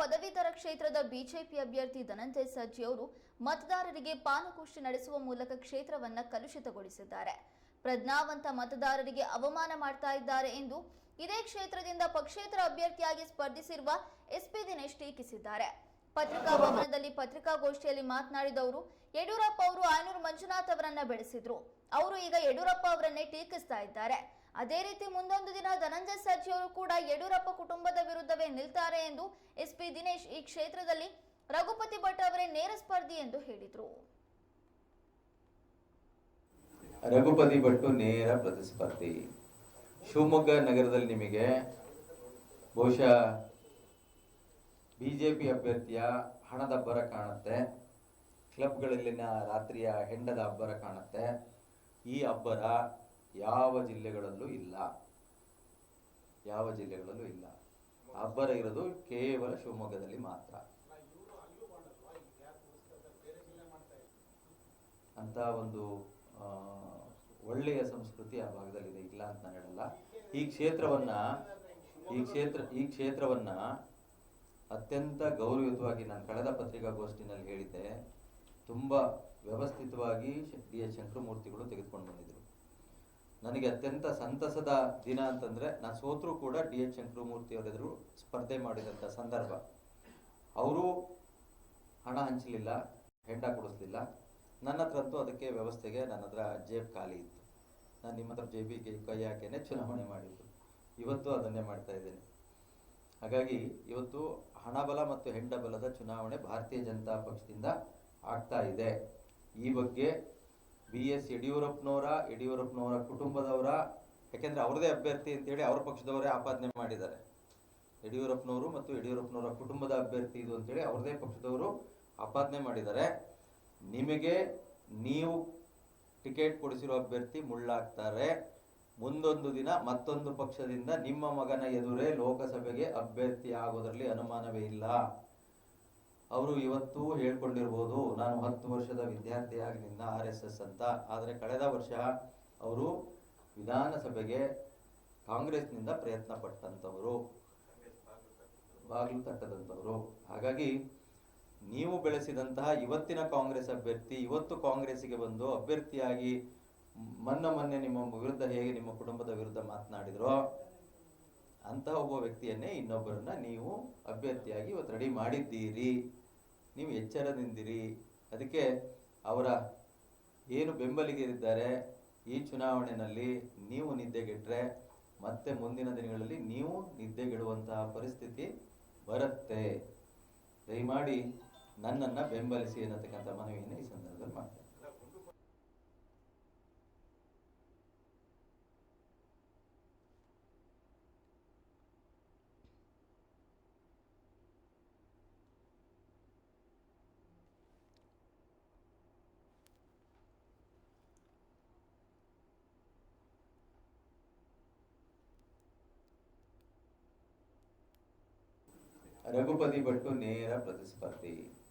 ಪದವೀಧರ ಕ್ಷೇತ್ರದ ಬಿಜೆಪಿ ಅಭ್ಯರ್ಥಿ ಧನಂಜಯ ಸಜ್ಜಿ ಅವರು ಮತದಾರರಿಗೆ ಪಾನಗೋಷ್ಠಿ ನಡೆಸುವ ಮೂಲಕ ಕ್ಷೇತ್ರವನ್ನ ಕಲುಷಿತಗೊಳಿಸಿದ್ದಾರೆ. ಪ್ರಜ್ಞಾವಂತ ಮತದಾರರಿಗೆ ಅವಮಾನ ಮಾಡ್ತಾ ಇದ್ದಾರೆ ಎಂದು ಇದೇ ಕ್ಷೇತ್ರದಿಂದ ಪಕ್ಷೇತರ ಅಭ್ಯರ್ಥಿಯಾಗಿ ಸ್ಪರ್ಧಿಸಿರುವ ಎಸ್ಪಿ ದಿನೇಶ್ ಟೀಕಿಸಿದ್ದಾರೆ. ಪತ್ರಿಕಾ ಭವನದಲ್ಲಿ ಪತ್ರಿಕಾಗೋಷ್ಠಿಯಲ್ಲಿ ಮಾತನಾಡಿದ ಅವರು, ಯಡಿಯೂರಪ್ಪ ಅವರು ಆಯನೂರು ಮಂಜುನಾಥ್ ಅವರನ್ನ ಬೆಳೆಸಿದ್ರು. ಅವರು ಈಗ ಯಡಿಯೂರಪ್ಪ ಅವರನ್ನೇ ಟೀಕಿಸ್ತಾ ಇದ್ದಾರೆ. ಅದೇ ರೀತಿ ಮುಂದೊಂದು ದಿನ ಧನಂಜಯ ಸರ್ಜಿಯವರು ಕೂಡ ಯಡಿಯೂರಪ್ಪ ಕುಟುಂಬದ ವಿರುದ್ಧವೇ ನಿಲ್ತಾರೆ ಎಂದು ಎಸ್ಪಿ ದಿನೇಶ್ ಈ ಕ್ಷೇತ್ರದಲ್ಲಿ ರಘುಪತಿ ಭಟ್ ಅವರೇ ನೇರ ಸ್ಪರ್ಧಿ ಎಂದು ಹೇಳಿದರು. ರಘುಪತಿ ಭಟ್ಟು ನೇರ ಪ್ರತಿಸ್ಪರ್ಧಿ. ಶಿವಮೊಗ್ಗ ನಗರದಲ್ಲಿ ನಿಮಗೆ ಬಹುಶಃ ಬಿಜೆಪಿ ಅಭ್ಯರ್ಥಿಯ ಹಣದ ಅಬ್ಬರ ಕಾಣುತ್ತೆ. ಕ್ಲಬ್ಗಳಲ್ಲಿನ ರಾತ್ರಿಯ ಹೆಂಡದ ಅಬ್ಬರ ಕಾಣುತ್ತೆ. ಈ ಅಬ್ಬರ ಯಾವ ಜಿಲ್ಲೆಗಳಲ್ಲೂ ಇಲ್ಲ. ಯಾವ ಜಿಲ್ಲೆಗಳಲ್ಲೂ ಇಲ್ಲ. ಅಬ್ಬರ ಇರೋದು ಕೇವಲ ಶಿವಮೊಗ್ಗದಲ್ಲಿ ಮಾತ್ರ. ಅಂತ ಒಂದು ಒಳ್ಳೆಯ ಸಂಸ್ಕೃತಿ ಆ ಭಾಗದಲ್ಲಿದೆ. ಇಲ್ಲ ಅಂತ ನಾನು ಹೇಳಲ್ಲ. ಈ ಕ್ಷೇತ್ರವನ್ನ, ಈ ಕ್ಷೇತ್ರ, ಈ ಕ್ಷೇತ್ರವನ್ನ ಅತ್ಯಂತ ಗೌರವಯುತವಾಗಿ ನಾನು ಕಳೆದ ಪತ್ರಿಕಾಗೋಷ್ಠಿನಲ್ಲಿ ಹೇಳಿದ್ದೆ. ತುಂಬ ವ್ಯವಸ್ಥಿತವಾಗಿ ಡಿ ಎಸ್ ಶಂಕರಮೂರ್ತಿಗಳು ತೆಗೆದುಕೊಂಡು ಬಂದಿದ್ರು. ನನಗೆ ಅತ್ಯಂತ ಸಂತಸದ ದಿನ ಅಂತಂದ್ರೆ ನಾನು ಸೋತರೂ ಕೂಡ ಡಿ ಎಚ್ ಶಂಕರಮೂರ್ತಿ ಅವರೆದುರು ಸ್ಪರ್ಧೆ ಮಾಡಿದಂಥ ಸಂದರ್ಭ. ಅವರು ಹಣ ಹಂಚಲಿಲ್ಲ, ಹೆಂಡ ಕೊಡಿಸ್ಲಿಲ್ಲ. ನನ್ನ ಹತ್ರ ಅಂತೂ ಅದಕ್ಕೆ ವ್ಯವಸ್ಥೆಗೆ ನನ್ನ ಹತ್ರ ಜೇಬ್ ಖಾಲಿ ಇತ್ತು. ನಾನು ನಿಮ್ಮ ಹತ್ರ ಜೇಬಿಗೆ ಕೈ ಹಾಕೇನೆ ಚುನಾವಣೆ ಮಾಡಿದ್ದು. ಇವತ್ತು ಅದನ್ನೇ ಮಾಡ್ತಾ ಇದ್ದೇನೆ. ಹಾಗಾಗಿ ಇವತ್ತು ಹಣಬಲ ಮತ್ತು ಹೆಂಡಬಲದ ಚುನಾವಣೆ ಭಾರತೀಯ ಜನತಾ ಪಕ್ಷದಿಂದ ಆಗ್ತಾ ಇದೆ. ಈ ಬಗ್ಗೆ ಬಿ ಎಸ್ ಯಡಿಯೂರಪ್ಪನವರ ಯಡಿಯೂರಪ್ಪನವರ ಕುಟುಂಬದವರ, ಯಾಕೆಂದ್ರೆ ಅವ್ರದೇ ಅಭ್ಯರ್ಥಿ ಅಂತೇಳಿ ಅವ್ರ ಪಕ್ಷದವರೇ ಆಪಾದನೆ ಮಾಡಿದ್ದಾರೆ. ಯಡಿಯೂರಪ್ಪನವರು ಮತ್ತು ಯಡಿಯೂರಪ್ಪನವರ ಕುಟುಂಬದ ಅಭ್ಯರ್ಥಿ ಇದು ಅಂತೇಳಿ ಅವ್ರದೇ ಪಕ್ಷದವರು ಆಪಾದನೆ ಮಾಡಿದ್ದಾರೆ. ನಿಮಗೆ ನೀವು ಟಿಕೆಟ್ ಕೊಡಿಸಿರೋ ಅಭ್ಯರ್ಥಿ ಮುಳ್ಳಾಗ್ತಾರೆ. ಮುಂದೊಂದು ದಿನ ಮತ್ತೊಂದು ಪಕ್ಷದಿಂದ ನಿಮ್ಮ ಮಗನ ಎದುರೇ ಲೋಕಸಭೆಗೆ ಅಭ್ಯರ್ಥಿ ಆಗೋದರಲ್ಲಿ ಅನುಮಾನವೇ ಇಲ್ಲ. ಅವರು ಇವತ್ತು ಹೇಳ್ಕೊಂಡಿರ್ಬೋದು, ನಾನು ಹತ್ತು ವರ್ಷದ ವಿದ್ಯಾರ್ಥಿಯಾಗಿನಿಂದ ಆರ್ ಎಸ್ ಎಸ್ ಅಂತ. ಆದರೆ ಕಳೆದ ವರ್ಷ ಅವರು ವಿಧಾನಸಭೆಗೆ ಕಾಂಗ್ರೆಸ್ನಿಂದ ಪ್ರಯತ್ನ ಪಟ್ಟಂಥವರು, ಬಾಗಿಲು ತಟ್ಟದಂಥವರು. ಹಾಗಾಗಿ ನೀವು ಬೆಳೆಸಿದಂತಹ ಇವತ್ತಿನ ಕಾಂಗ್ರೆಸ್ ಅಭ್ಯರ್ಥಿ, ಇವತ್ತು ಕಾಂಗ್ರೆಸ್ಸಿಗೆ ಬಂದು ಅಭ್ಯರ್ಥಿಯಾಗಿ ಮೊನ್ನೆ ಮೊನ್ನೆ ನಿಮ್ಮ ವಿರುದ್ಧ ಹೇಗೆ ನಿಮ್ಮ ಕುಟುಂಬದ ವಿರುದ್ಧ ಮಾತನಾಡಿದರೋ, ಅಂತಹ ಒಬ್ಬ ವ್ಯಕ್ತಿಯನ್ನೇ ಇನ್ನೊಬ್ಬರನ್ನ ನೀವು ಅಭ್ಯರ್ಥಿಯಾಗಿ ಇವತ್ತು ರೆಡಿ ಮಾಡಿದ್ದೀರಿ. ನೀವು ಎಚ್ಚರದಿಂದಿರಿ. ಅದಕ್ಕೆ ಅವರ ಏನು ಬೆಂಬಲಿಗರಿದ್ದಾರೆ, ಈ ಚುನಾವಣೆಯಲ್ಲಿ ನೀವು ನಿದ್ದೆಗೆಟ್ಟರೆ ಮತ್ತೆ ಮುಂದಿನ ದಿನಗಳಲ್ಲಿ ನೀವು ನಿದ್ದೆಗೆಡುವಂತಹ ಪರಿಸ್ಥಿತಿ ಬರುತ್ತೆ. ದಯಮಾಡಿ ನನ್ನನ್ನು ಬೆಂಬಲಿಸಿ ಅನ್ನತಕ್ಕಂಥ ಮನವಿಯನ್ನು ಈ ಸಂದರ್ಭದಲ್ಲಿ ಮಾಡ್ತೇನೆ. ರಘುಪತಿ ಭಟ್ಟು ನೇರ ಪ್ರತಿಸ್ಪರ್ಧಿ